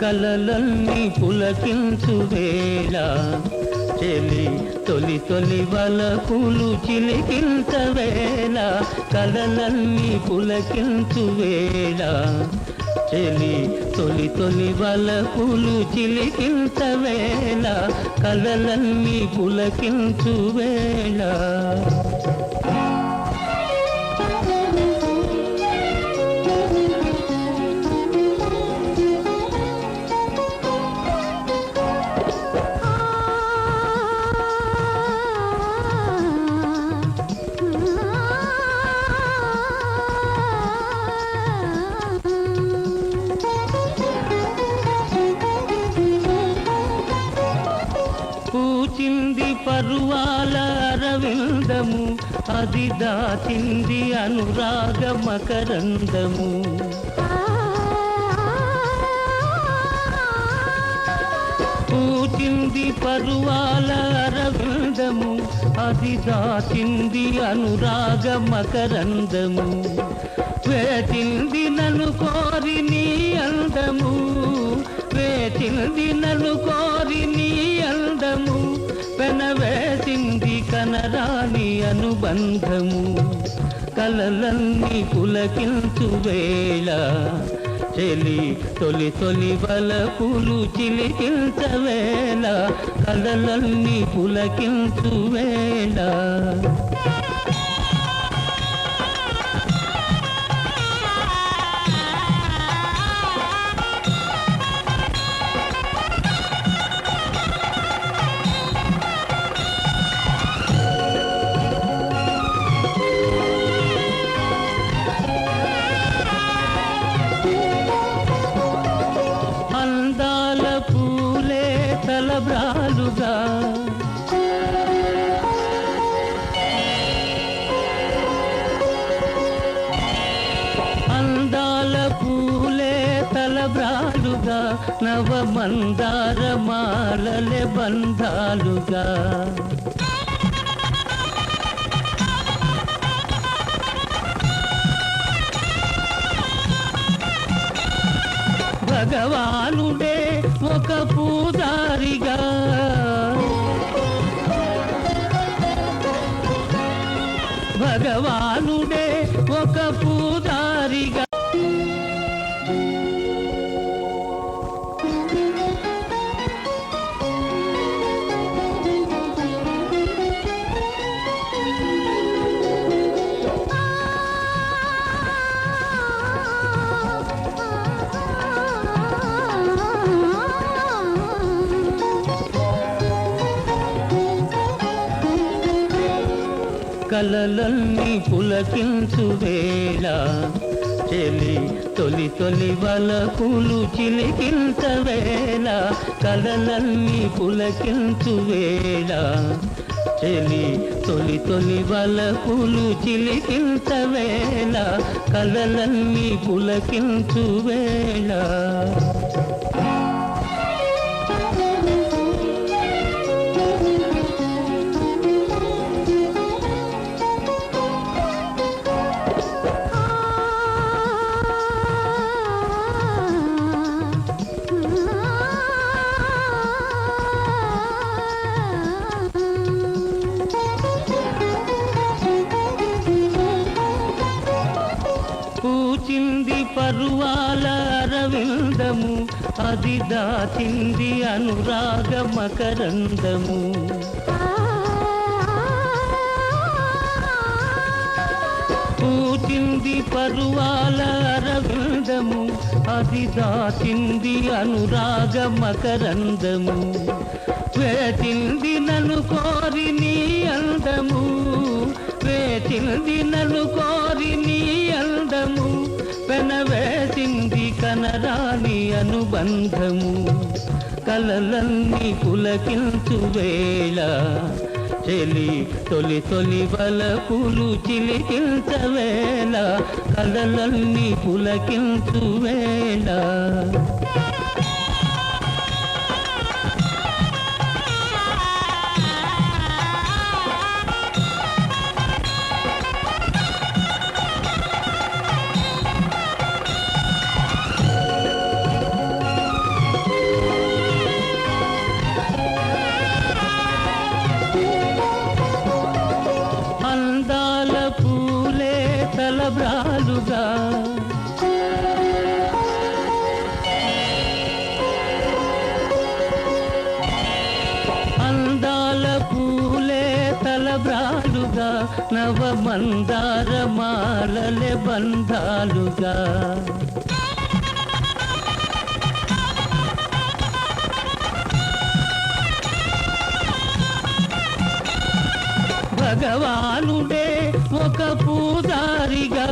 కలలన్నీ పులకించు వేళ చెలి తొలి తొలి వలపులు చిలికింత వేళ కలలన్నీ పులకించు వేళ. చెలి తొలి తొలి వలపులు చిలికింత వేళ కలలన్నీ పులకించు వేళ. పూచింది పరువాల అరవిందము అది దాచింది అనురాగ మకరందము. పూచింది పరువాల అరవిందము అది దాచింది అనురాగ మకరందము. వేచింది నన్ను కోరి నీ అందము వేచింది నన్ను కోరి నీ అందము. పెనవేసింది కనరాని అనుబంధము కలలన్నీ పులకించు వేళ. చెలి తొలి తొలి వలపులు చిలికించవేళ కలలన్నీ పులకించువేళ. నవ మందార మాలలే బంధాలుగా. భగవానుడే ఒక పూజారిగా. భగవానుడే కలలన్నీ పులకించు వేళ. చెలి తొలి తొలి వలపులు చిలికించ వేళ. కలలన్నీ పులకించు వేళ. చెలి తొలి తొలి వలపులు చిలికించ వేళ. కలలన్నీ పులకించు వేళ. దాచింది పరువాల అరవిందము అది దాచింది అనురాగ మకరందము. పూచింది పరువాల అరవిందము అది దాచింది అనురాగ మకరందము. వేచింది నన్ను కోరి నీ అందము వేచింది నన్ను కోరి నీ అందము. పెనవేసింది కనరాని అనుబంధము. కలలన్నీ పులకించు వేళ. చెలి తొలి తొలి వలపులు చిలికించవేళ. కలలన్నీ పులకించు వేళ. తలబ్రాలుగా నవ మందార మాలలే బంధాలుగా. భగవానుడే ఒక పూజారిగా